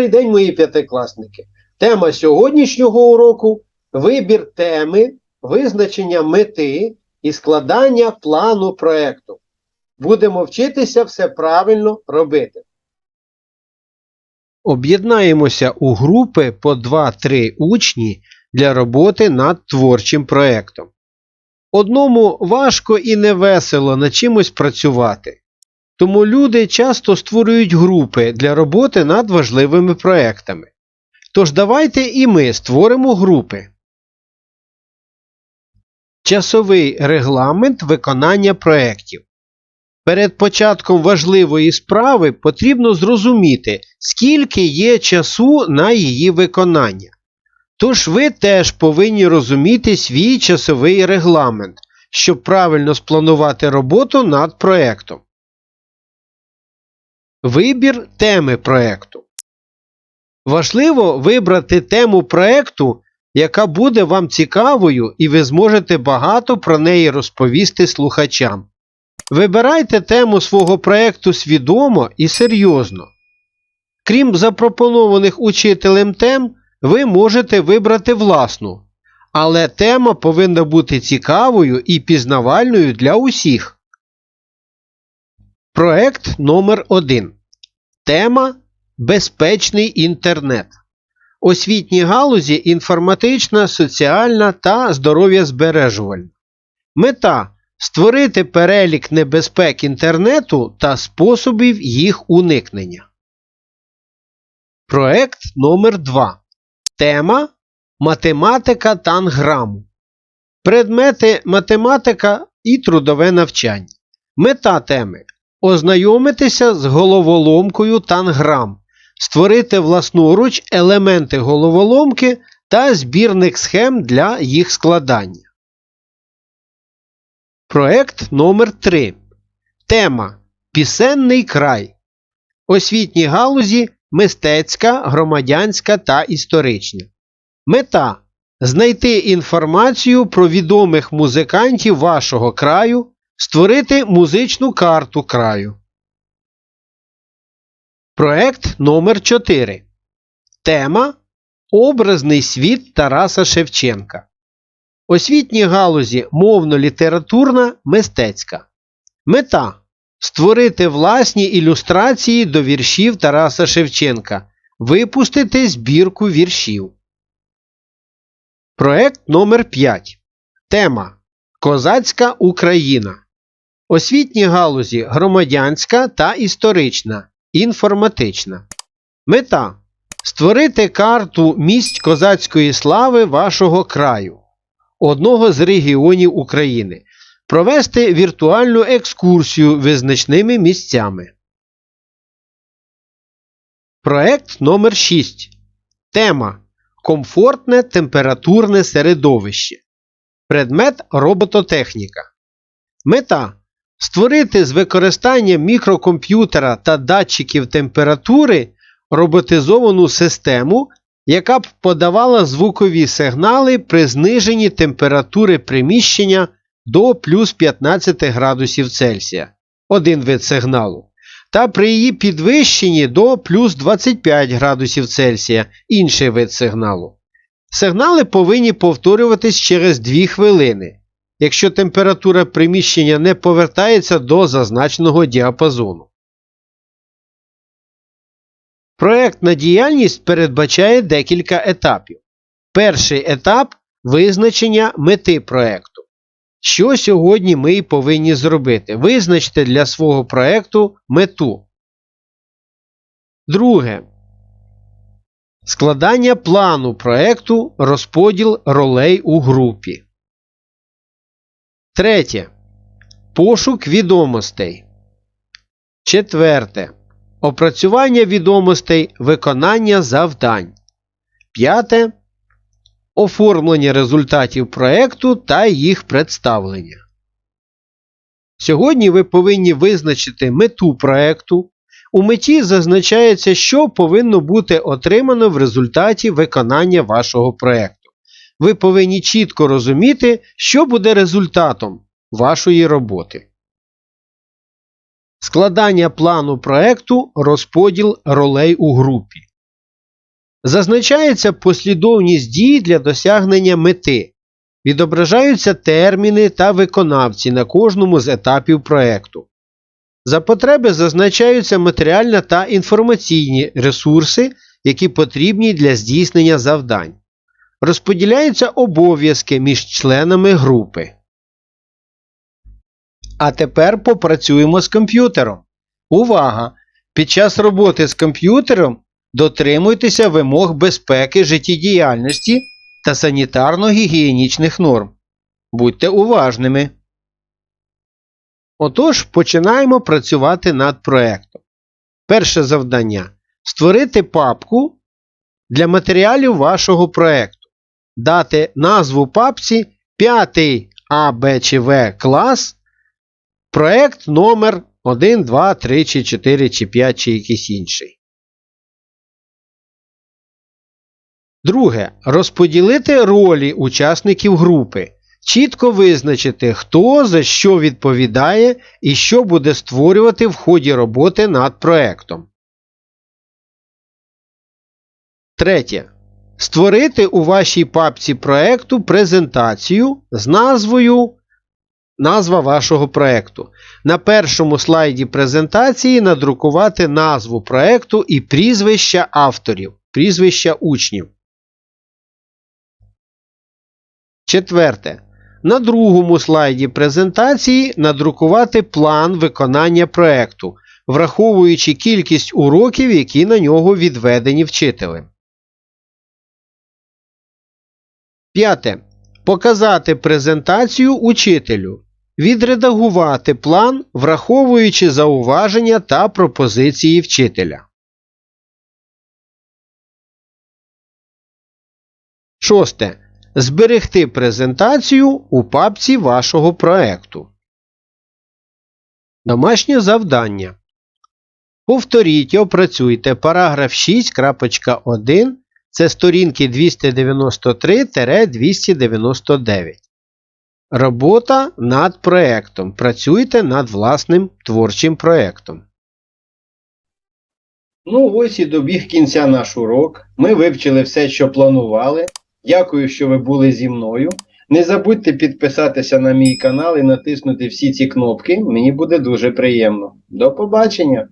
Добрий день, мої п'ятикласники. Тема сьогоднішнього уроку вибір теми, визначення мети і складання плану проекту. Будемо вчитися все правильно робити. Об'єднаємося у групи по 2-3 учні для роботи над творчим проектом. Одному важко і невесело над чимось працювати. Тому люди часто створюють групи для роботи над важливими проектами. Тож давайте і ми створимо групи. Часовий регламент виконання проєктів. Перед початком важливої справи потрібно зрозуміти, скільки є часу на її виконання. Тож ви теж повинні розуміти свій часовий регламент, щоб правильно спланувати роботу над проєктом. Вибір теми проекту. Важливо вибрати тему проекту, яка буде вам цікавою, і ви зможете багато про неї розповісти слухачам. Вибирайте тему свого проекту свідомо і серйозно. Крім запропонованих учителем тем, ви можете вибрати власну, але тема повинна бути цікавою і пізнавальною для усіх. Проект номер 1 Тема Безпечний інтернет. Освітні галузі інформатична, соціальна та здоров'язбережувальна. Мета створити перелік небезпек інтернету та способів їх уникнення. Проект номер 2 Тема Математика танграму. Предмети математика і трудове навчання. Мета теми Ознайомитися з головоломкою танграм, створити власноруч елементи головоломки та збірник схем для їх складання. Проект номер 3 Тема Пісенний край. Освітні галузі мистецька, громадянська та історична. Мета знайти інформацію про відомих музикантів вашого краю. Створити музичну карту краю. Проект номер 4 Тема Образний світ Тараса Шевченка. Освітні галузі мовно-літературна мистецька. Мета Створити власні ілюстрації до віршів Тараса Шевченка. Випустити збірку віршів. Проект номер 5 Тема Козацька Україна. Освітні галузі громадянська та історична, інформатична. Мета створити карту місць козацької слави вашого краю, одного з регіонів України, провести віртуальну екскурсію визначними місцями. Проект номер 6 Тема Комфортне температурне середовище. Предмет робототехніка. Мета Створити з використанням мікрокомп'ютера та датчиків температури роботизовану систему, яка б подавала звукові сигнали при зниженні температури приміщення до плюс 15 градусів Цельсія. Один вид сигналу, та при її підвищенні до плюс 25 градусів Цельсія інший вид сигналу. Сигнали повинні повторюватись через 2 хвилини якщо температура приміщення не повертається до зазначеного діапазону. Проектна діяльність передбачає декілька етапів. Перший етап визначення мети проекту. Що сьогодні ми і повинні зробити? Визначте для свого проекту мету. Друге. Складання плану проекту, розподіл ролей у групі. Третє. Пошук відомостей. Четверте. Опрацювання відомостей виконання завдань. П'яте. Оформлення результатів проекту та їх представлення. Сьогодні ви повинні визначити мету проекту. У меті зазначається, що повинно бути отримано в результаті виконання вашого проекту ви повинні чітко розуміти, що буде результатом вашої роботи. Складання плану проекту розподіл ролей у групі. Зазначається послідовність дій для досягнення мети. Відображаються терміни та виконавці на кожному з етапів проекту. За потреби зазначаються матеріальні та інформаційні ресурси, які потрібні для здійснення завдань. Розподіляються обов'язки між членами групи. А тепер попрацюємо з комп'ютером. Увага! Під час роботи з комп'ютером дотримуйтеся вимог безпеки життєдіяльності та санітарно-гігієнічних норм. Будьте уважними. Отож, починаємо працювати над проектом. Перше завдання створити папку для матеріалів вашого проекту. Дати назву папці 5 А, Б чи В клас, проект номер 1, 2, 3, чи 4, чи 5, чи якийсь інший. Друге. Розподілити ролі учасників групи. Чітко визначити, хто за що відповідає і що буде створювати в ході роботи над проектом. Третє. Створити у вашій папці проекту презентацію з назвою назва вашого проекту. На першому слайді презентації надрукувати назву проекту і прізвища авторів, прізвища учнів. Четверте. На другому слайді презентації надрукувати план виконання проекту, враховуючи кількість уроків, які на нього відведені вчителем. П'яте. Показати презентацію учителю. Відредагувати план, враховуючи зауваження та пропозиції вчителя. Шосте. Зберегти презентацію у папці вашого проекту. Домашнє завдання. Повторіть і опрацюйте параграф 6.1. Це сторінки 293-299. Робота над проектом. Працюйте над власним творчим проектом. Ну, ось і добіг кінця наш урок. Ми вивчили все, що планували. Дякую, що ви були зі мною. Не забудьте підписатися на мій канал і натиснути всі ці кнопки. Мені буде дуже приємно. До побачення!